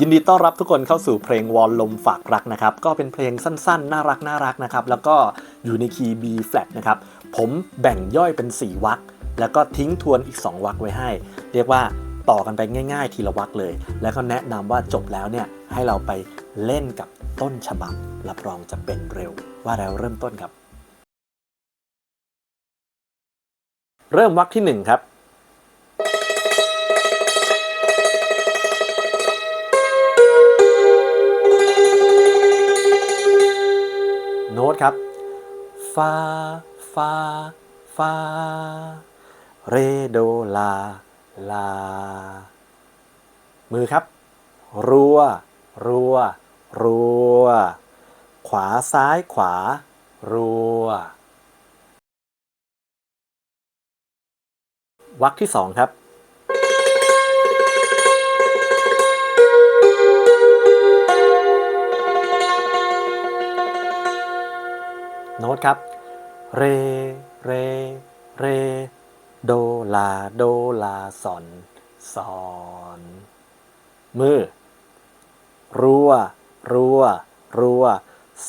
ยินดีต้อนรับทุกคนเข้าสู่เพลงวอลลมฝากรักนะครับ ก็เป็นเพลงสั้นๆ น่ารักน่ารักนะครับ แล้วก็อยู่ในคีย์ B flat นะครับ ผมแบ่งย่อยเป็น 4 วรรคแล้วก็ทิ้งทวนอีก 2 วรรคไว้ให้ เรียกว่าต่อกันไปง่ายๆ ทีละวรรคเลย แล้วก็แนะนำว่าจบแล้วเนี่ยให้เราไปเล่นกับต้นฉบับรับรองจะเป็นเร็ว ว่าแล้วเริ่มต้นครับ เริ่มวรรคที่หนึ่งครับ ฟาฟาฟาเรโดลา ลา มือครับ รัว รัว รัว ขวาซ้ายขวา รัววักที่สองครับโน้ตครับ เร เร เร โดลา โดลาซอนซอนมือ รัว รัว รัว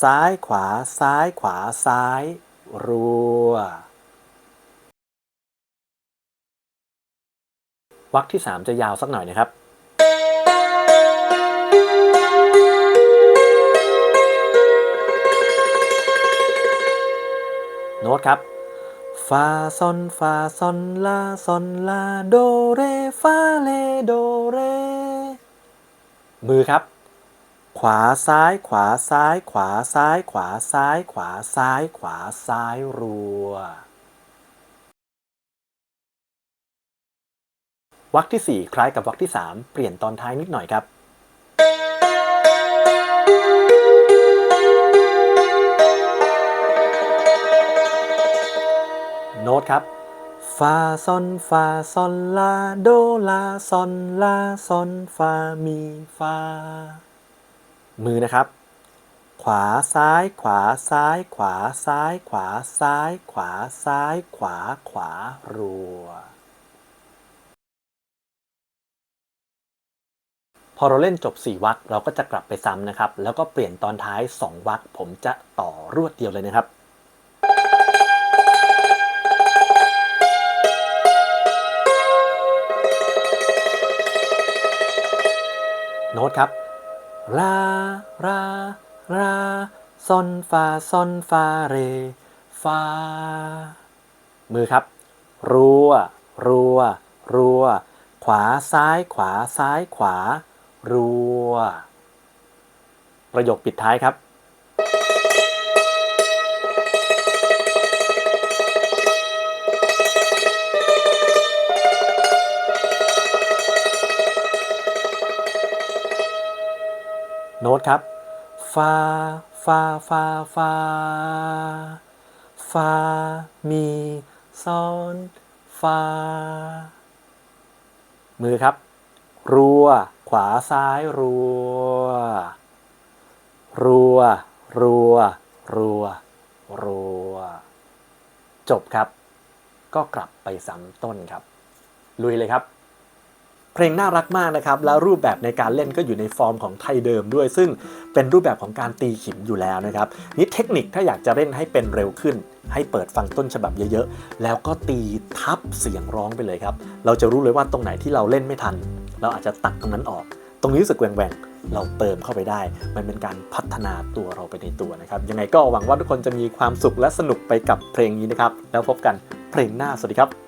ซ้ายขวา ซ้ายขวา ซ้าย รัววักที่ 3 จะยาวสักหน่อยนะครับ โน้ตครับฟาซอนฟาซอนลาซอนลาโดเรฟาเลโดเรมือครับ ขวาซ้ายขวาซ้ายขวาซ้ายขวาซ้ายขวาซ้ายขวาซ้ายรัววักที่ 4 คล้ายกับวักที่ 3 เปลี่ยนตอนท้ายนิดหน่อยครับ ครับฟาซอนฟาซอนลาโดลาซอนลาซอนฟามีฟา มือนะครับ ขวาซ้ายขวาซ้ายขวาซ้ายขวาซ้ายขวาซ้ายขวาขวารัว พอเราเล่นจบ 4วรรคเราก็จะกลับไปซ้ำนะครับ แล้วก็เปลี่ยนตอนท้าย 2วรรคผมจะต่อรวดเดียวเลยนะครับ โน้ตครับลาราราซอนฟาซอนฟาเรฟามือครับ รัว รัว รัว ขวาซ้ายขวาซ้ายขวา รัว ประโยคปิดท้ายครับ โน้ตครับฟาฟาฟาฟาฟามีซอนฟามือครับ รัว ขวาซ้ายรัว รัว รัว รัว รัว จบครับ ก็กลับไปซ้ำต้นครับ ลุยเลยครับ เพลงน่ารักมากนะครับ แล้วรูปแบบในการเล่นก็อยู่ในฟอร์มของไทยเดิมด้วย ซึ่งเป็นรูปแบบของการตีขิมอยู่แล้วนะครับนี่เทคนิคถ้าอยากจะเล่นให้เป็นเร็วขึ้น ให้เปิดฟังต้นฉบับเยอะๆ แล้วก็ตีทับเสียงร้องไปเลยครับ เราจะรู้เลยว่าตรงไหนที่เราเล่นไม่ทัน เราอาจจะตัดตรงนั้นออก ตรงนี้รู้สึกแหว่งเราเติมเข้าไปได้ มันเป็นการพัฒนาตัวเราไปในตัวนะครับ ยังไงก็หวังว่าทุกคนจะมีความสุขและสนุกไปกับเพลงนี้นะครับ แล้วพบกันเพลงหน้า สวัสดีครับ